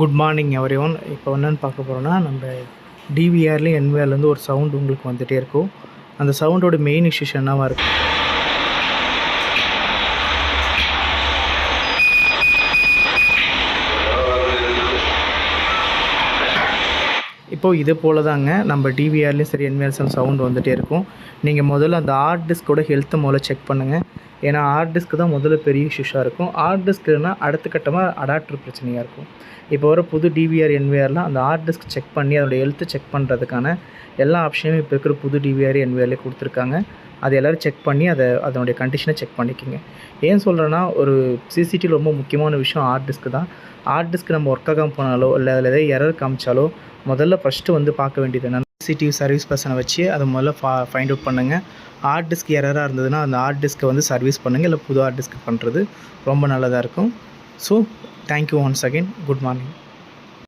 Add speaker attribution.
Speaker 1: Good morning every one இப்போ என்னென்னு பார்க்க போகிறோன்னா நம்ம டிவிஆர்லேயும் என்விஆர்லேருந்து ஒரு சவுண்ட் உங்களுக்கு வந்துகிட்டே இருக்கும். அந்த சவுண்டோட மெயின் இஷ்யூஸ் என்னவாக இருக்கும் இப்போது இது போல் தாங்க நம்ம டிவிஆர்லேயும் சரி என்விஆர்ஸும் சவுண்ட் வந்துகிட்டே இருக்கும். நீங்கள் முதல்ல அந்த ஹார்ட் டிஸ்கோட ஹெல்த்தை முதல்ல செக் பண்ணுங்கள் ஏன்னா ஹார்ட் டிஸ்க்கு தான் முதல்ல பெரிய இஷ்யூஷாக இருக்கும். ஹார்ட் டிஸ்க்குனா அடுத்த கட்டமாக அடாப்டர் பிரச்சனையாக இருக்கும். இப்போ வர புது டிவிஆர் என்விஆர்லாம் அந்த ஹார்ட் டிஸ்க் செக் பண்ணி அதோடய ஹெல்த்து செக் பண்ணுறதுக்கான எல்லா ஆப்ஷனும் இப்போ இருக்கிற புது டிவிஆர் என்விஆர்லேயே கொடுத்துருக்காங்க. அது எல்லோரும் செக் பண்ணி அதை அதனுடைய கண்டிஷனை செக் பண்ணிக்கோங்க. ஏன் சொல்கிறேன்னா ஒரு சிசிடிவி ரொம்ப முக்கியமான விஷயம் ஹார்ட் டிஸ்க்கு தான். ஹார்ட் டிஸ்க் நம்ம ஒர்க் ஆகாமல் போனாலோ இல்லை அதில் எதாவது எரர் காமிச்சாலோ முதல்ல ஃபஸ்ட்டு வந்து பார்க்க வேண்டியது என்னென்னா சிடிவி சர்வீஸ் பர்சனை வச்சு அதை முதல்ல ஃபா ஃபைண்ட் அவுட் பண்ணுங்கள் ஹார்ட் டிஸ்க் எரராக இருந்ததுன்னா அந்த ஹார்ட் டிஸ்க்கை வந்து சர்வீஸ் பண்ணுங்கள் இல்லை புது ஹார்ட் டிஸ்க் பண்ணுறது ரொம்ப நல்லதாக இருக்கும். So thank you once again good morning